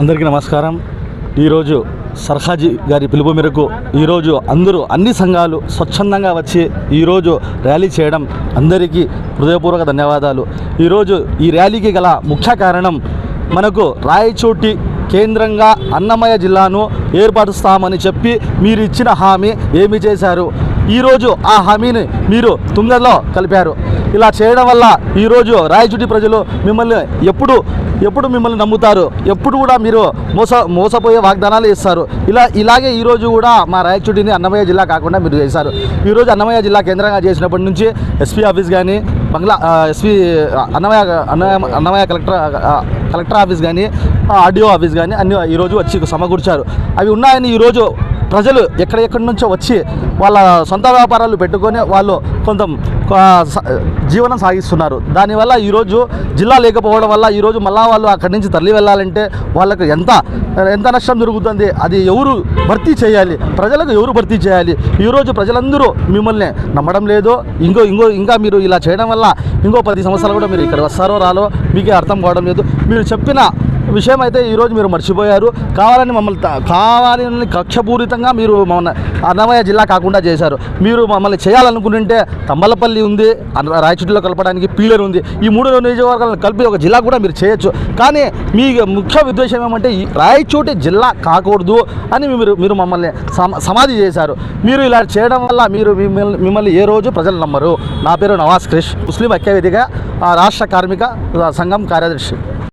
అందరికీ నమస్కారం. ఈరోజు సర్హాజీ గారి పిలుపు మేరకు ఈరోజు అందరూ అన్ని సంఘాలు స్వచ్ఛందంగా వచ్చి ఈరోజు ర్యాలీ చేయడం అందరికీ హృదయపూర్వక ధన్యవాదాలు. ఈరోజు ఈ ర్యాలీకి గల ముఖ్య కారణం మనకు రాయచోటి కేంద్రంగా అన్నమయ్య జిల్లాను ఏర్పరుస్తామని చెప్పి మీరు ఇచ్చిన హామీ ఏమి చేశారు? ఈరోజు ఆ హామీని మీరు తుంగలో కలిపారు. ఇలా చేయడం వల్ల ఈరోజు రాయచూటి ప్రజలు మిమ్మల్ని ఎప్పుడు ఎప్పుడు మిమ్మల్ని నమ్ముతారు? ఎప్పుడు కూడా మీరు మోస మోసపోయే వాగ్దానాలు ఇస్తారు ఇలా ఇలాగే ఈరోజు కూడా మా రాయచూటిని అన్నమయ్య జిల్లా కాకుండా మీరు చేశారు. ఈరోజు అన్నమయ్య జిల్లా కేంద్రంగా చేసినప్పటి నుంచి ఎస్పీ ఆఫీస్ కానీ బంగ్లా SP Annamayya Annamayya Annamayya collector collector office కానీ ఆర్డీఓ ఆఫీస్ కానీ అన్ని ఈరోజు వచ్చి సమకూర్చారు. అవి ఉన్నాయని ఈరోజు ప్రజలు ఎక్కడెక్కడి నుంచో వచ్చి వాళ్ళ సొంత వ్యాపారాలు పెట్టుకొని వాళ్ళు కొంత జీవనం సాగిస్తున్నారు. దానివల్ల ఈరోజు జిల్లా లేకపోవడం వల్ల ఈరోజు మళ్ళా వాళ్ళు అక్కడి నుంచి తరలి వెళ్ళాలంటే వాళ్ళకు ఎంత ఎంత నష్టం జరుగుతుంది? అది ఎవరు భర్తీ చేయాలి? ప్రజలకు ఎవరు భర్తీ చేయాలి? ఈరోజు ప్రజలందరూ మిమ్మల్ని నమ్మడం లేదు. ఇంకో ఇంకో ఇంకా మీరు ఇలా చేయడం వల్ల ఇంకో పది సంవత్సరాలు కూడా మీరు ఇక్కడ వస్తారో రాలో మీకే అర్థం కావడం లేదు. మీరు చెప్పిన విషయం అయితే ఈరోజు మీరు మర్చిపోయారు. కావాలని మమ్మల్ని కావాలని కక్షపూరితంగా మీరు మమ్మల్ని అన్నమయ్య జిల్లా కాకుండా చేశారు. మీరు మమ్మల్ని చేయాలనుకుంటుంటే తంబలపల్లి ఉంది రాయచూటిలో కలపడానికి పీలర్ ఉంది. ఈ మూడు నియోజకవర్గాలను కలిపి ఒక జిల్లా కూడా మీరు చేయొచ్చు. కానీ మీ ముఖ్య ఉద్దేశం ఏమంటే ఈ రాయచోటి జిల్లా కాకూడదు అని మీరు మీరు మమ్మల్ని సమాధి చేశారు. మీరు ఇలా చేయడం వల్ల మీరు మిమ్మల్ని మిమ్మల్ని ఏ రోజు ప్రజలు నమ్మరు. నా పేరు నవాజ్ క్రిష్ ముస్లిం ఐక్యవేదిక రాష్ట్ర కార్మిక సంఘం కార్యదర్శి.